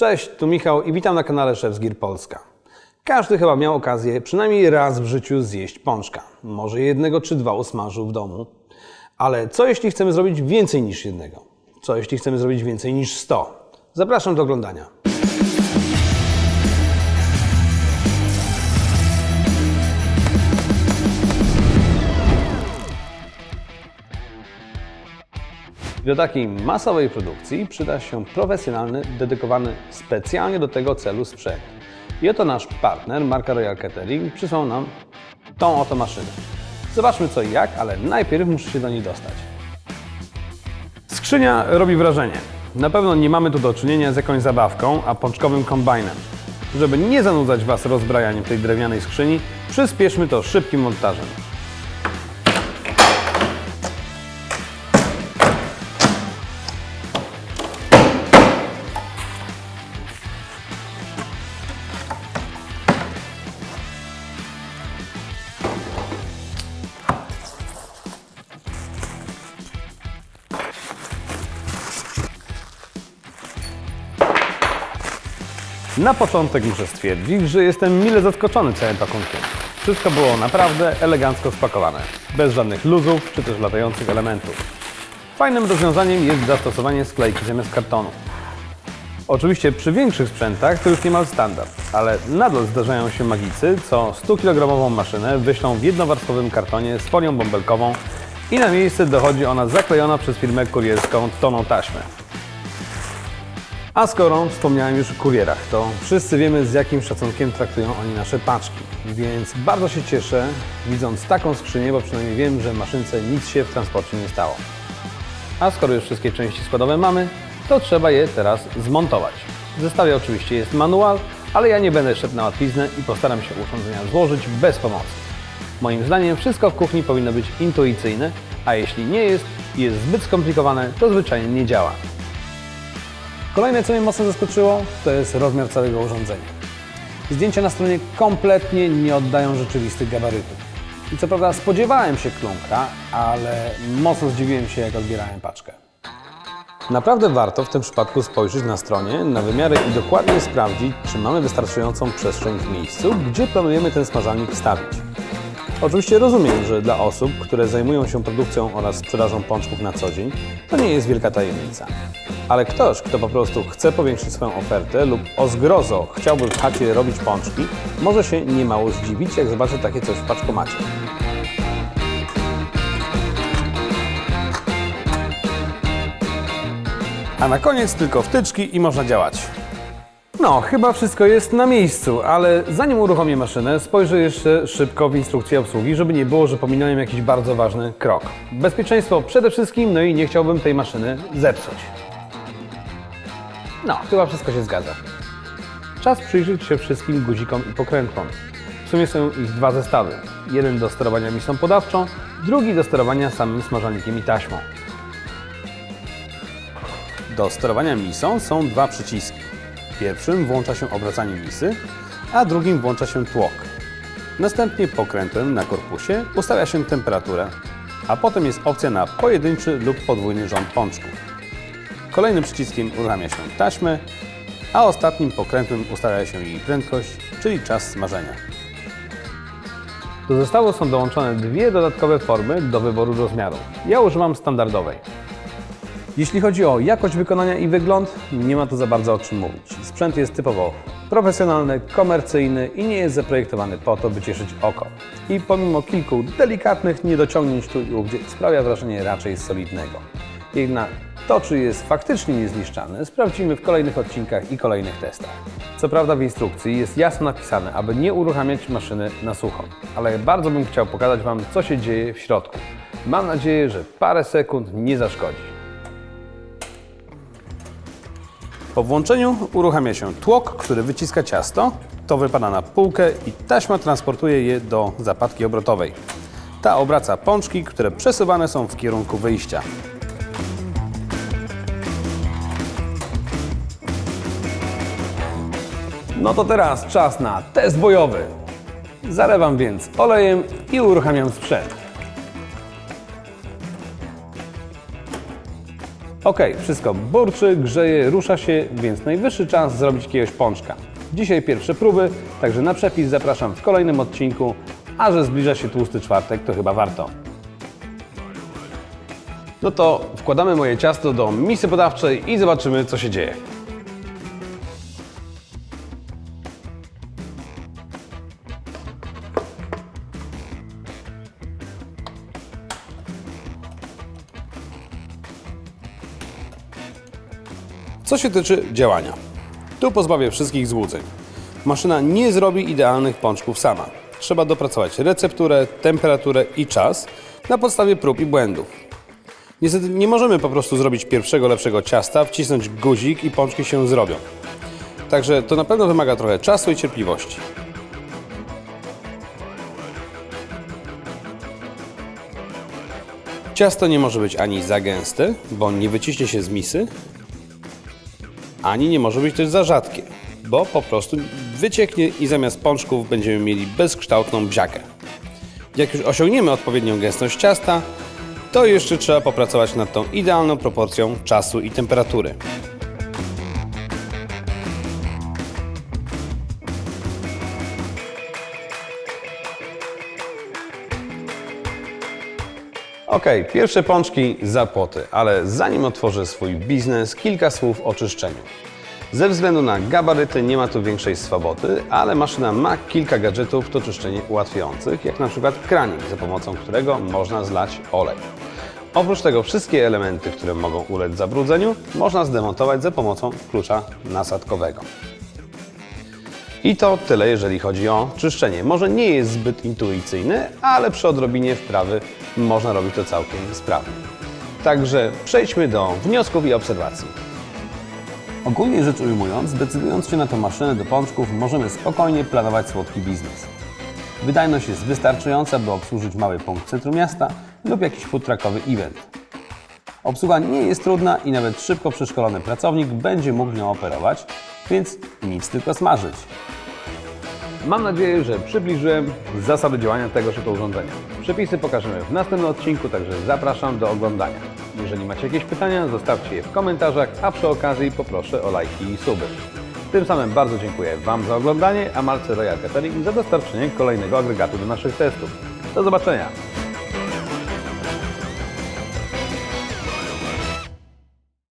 Cześć, tu Michał i witam na kanale Szef z Gier Polska. Każdy chyba miał okazję przynajmniej raz w życiu zjeść pączka. Może jednego czy dwa usmażył w domu. Ale co jeśli chcemy zrobić więcej niż jednego? Co jeśli chcemy zrobić więcej niż 100? Zapraszam do oglądania. Do takiej masowej produkcji przyda się profesjonalny, dedykowany specjalnie do tego celu sprzęt. I oto nasz partner, marka Royal Catering, przysłał nam tą oto maszynę. Zobaczmy co i jak, ale najpierw muszę się do niej dostać. Skrzynia robi wrażenie. Na pewno nie mamy tu do czynienia z jakąś zabawką, a pączkowym kombajnem. Żeby nie zanudzać Was rozbrajaniem tej drewnianej skrzyni, przyspieszmy to szybkim montażem. Na początek muszę stwierdzić, że jestem mile zaskoczony całym pakunkiem. Wszystko było naprawdę elegancko spakowane, bez żadnych luzów czy też latających elementów. Fajnym rozwiązaniem jest zastosowanie sklejki zamiast kartonu. Oczywiście przy większych sprzętach to już niemal standard, ale nadal zdarzają się magicy, co 100-kilogramową maszynę wyślą w jednowarstwowym kartonie z folią bąbelkową i na miejsce dochodzi ona zaklejona przez firmę kurierską toną taśmy. A skoro wspomniałem już o kurierach, to wszyscy wiemy z jakim szacunkiem traktują oni nasze paczki. Więc bardzo się cieszę, widząc taką skrzynię, bo przynajmniej wiem, że maszynce nic się w transporcie nie stało. A skoro już wszystkie części składowe mamy, to trzeba je teraz zmontować. W zestawie oczywiście jest manual, ale ja nie będę szedł na łatwiznę i postaram się urządzenia złożyć bez pomocy. Moim zdaniem wszystko w kuchni powinno być intuicyjne, a jeśli nie jest i jest zbyt skomplikowane, to zwyczajnie nie działa. Kolejne, co mnie mocno zaskoczyło, to jest rozmiar całego urządzenia. Zdjęcia na stronie kompletnie nie oddają rzeczywistych gabarytów. I co prawda spodziewałem się klunka, ale mocno zdziwiłem się, jak odbierałem paczkę. Naprawdę warto w tym przypadku spojrzeć na stronie na wymiary i dokładnie sprawdzić, czy mamy wystarczającą przestrzeń w miejscu, gdzie planujemy ten smażalnik wstawić. Oczywiście rozumiem, że dla osób, które zajmują się produkcją oraz sprzedażą pączków na co dzień, to nie jest wielka tajemnica. Ale ktoś, kto po prostu chce powiększyć swoją ofertę lub o zgrozo chciałby w chacie robić pączki, może się niemało zdziwić, jak zobaczy takie coś w paczkomacie. A na koniec tylko wtyczki i można działać. No, chyba wszystko jest na miejscu, ale zanim uruchomię maszynę, spojrzę jeszcze szybko w instrukcję obsługi, żeby nie było, że pominąłem jakiś bardzo ważny krok. Bezpieczeństwo przede wszystkim, no i nie chciałbym tej maszyny zepsuć. No, chyba wszystko się zgadza. Czas przyjrzeć się wszystkim guzikom i pokrętłom. W sumie są ich dwa zestawy. Jeden do sterowania misą podawczą, drugi do sterowania samym smażalnikiem i taśmą. Do sterowania misą są dwa przyciski. Pierwszym włącza się obracanie misy, a drugim włącza się tłok. Następnie pokrętłem na korpusie ustawia się temperaturę, a potem jest opcja na pojedynczy lub podwójny rząd pączków. Kolejnym przyciskiem uruchamia się taśmę, a ostatnim pokrętłem ustawia się jej prędkość, czyli czas smażenia. Zestawu są dołączone dwie dodatkowe formy do wyboru rozmiaru. Ja używam standardowej. Jeśli chodzi o jakość wykonania i wygląd, nie ma tu za bardzo o czym mówić. Sprzęt jest typowo profesjonalny, komercyjny i nie jest zaprojektowany po to, by cieszyć oko. I pomimo kilku delikatnych niedociągnięć tu i ówdzie, sprawia wrażenie raczej solidnego. Jednak to, czy jest faktycznie niezniszczalny, sprawdzimy w kolejnych odcinkach i kolejnych testach. Co prawda w instrukcji jest jasno napisane, aby nie uruchamiać maszyny na sucho, ale bardzo bym chciał pokazać Wam, co się dzieje w środku. Mam nadzieję, że parę sekund nie zaszkodzi. Po włączeniu uruchamia się tłok, który wyciska ciasto. To wypada na półkę i taśma transportuje je do zapadki obrotowej. Ta obraca pączki, które przesuwane są w kierunku wyjścia. No to teraz czas na test bojowy. Zalewam więc olejem i uruchamiam sprzęt. Ok, wszystko burczy, grzeje, rusza się, więc najwyższy czas zrobić jakiegoś pączka. Dzisiaj pierwsze próby, także na przepis zapraszam w kolejnym odcinku, a że zbliża się tłusty czwartek, to chyba warto. No to wkładamy moje ciasto do misy podawczej i zobaczymy, co się dzieje. Co się tyczy działania, tu pozbawię wszystkich złudzeń. Maszyna nie zrobi idealnych pączków sama. Trzeba dopracować recepturę, temperaturę i czas na podstawie prób i błędów. Niestety nie możemy po prostu zrobić pierwszego lepszego ciasta, wcisnąć guzik i pączki się zrobią. Także to na pewno wymaga trochę czasu i cierpliwości. Ciasto nie może być ani za gęste, bo nie wyciśnie się z misy, ani nie może być też za rzadkie, bo po prostu wycieknie i zamiast pączków będziemy mieli bezkształtną bziakę. Jak już osiągniemy odpowiednią gęstość ciasta, to jeszcze trzeba popracować nad tą idealną proporcją czasu i temperatury. Ok, pierwsze pączki za płoty, ale zanim otworzę swój biznes, kilka słów o czyszczeniu. Ze względu na gabaryty nie ma tu większej swobody, ale maszyna ma kilka gadżetów to czyszczenie ułatwiających, jak na przykład kranik, za pomocą którego można zlać olej. Oprócz tego wszystkie elementy, które mogą ulec zabrudzeniu, można zdemontować za pomocą klucza nasadkowego. I to tyle, jeżeli chodzi o czyszczenie. Może nie jest zbyt intuicyjny, ale przy odrobinie wprawy można robić to całkiem sprawnie. Także przejdźmy do wniosków i obserwacji. Ogólnie rzecz ujmując, decydując się na tę maszynę do pączków, możemy spokojnie planować słodki biznes. Wydajność jest wystarczająca, by obsłużyć mały punkt centrum miasta lub jakiś food truckowy event. Obsługa nie jest trudna i nawet szybko przeszkolony pracownik będzie mógł nią operować, więc nic tylko smażyć. Mam nadzieję, że przybliżyłem zasady działania tegoż oto urządzenia. Przepisy pokażemy w następnym odcinku, także zapraszam do oglądania. Jeżeli macie jakieś pytania, zostawcie je w komentarzach, a przy okazji poproszę o lajki i suby. Tym samym bardzo dziękuję Wam za oglądanie, a Marce Royal Catering za dostarczenie kolejnego agregatu do naszych testów. Do zobaczenia!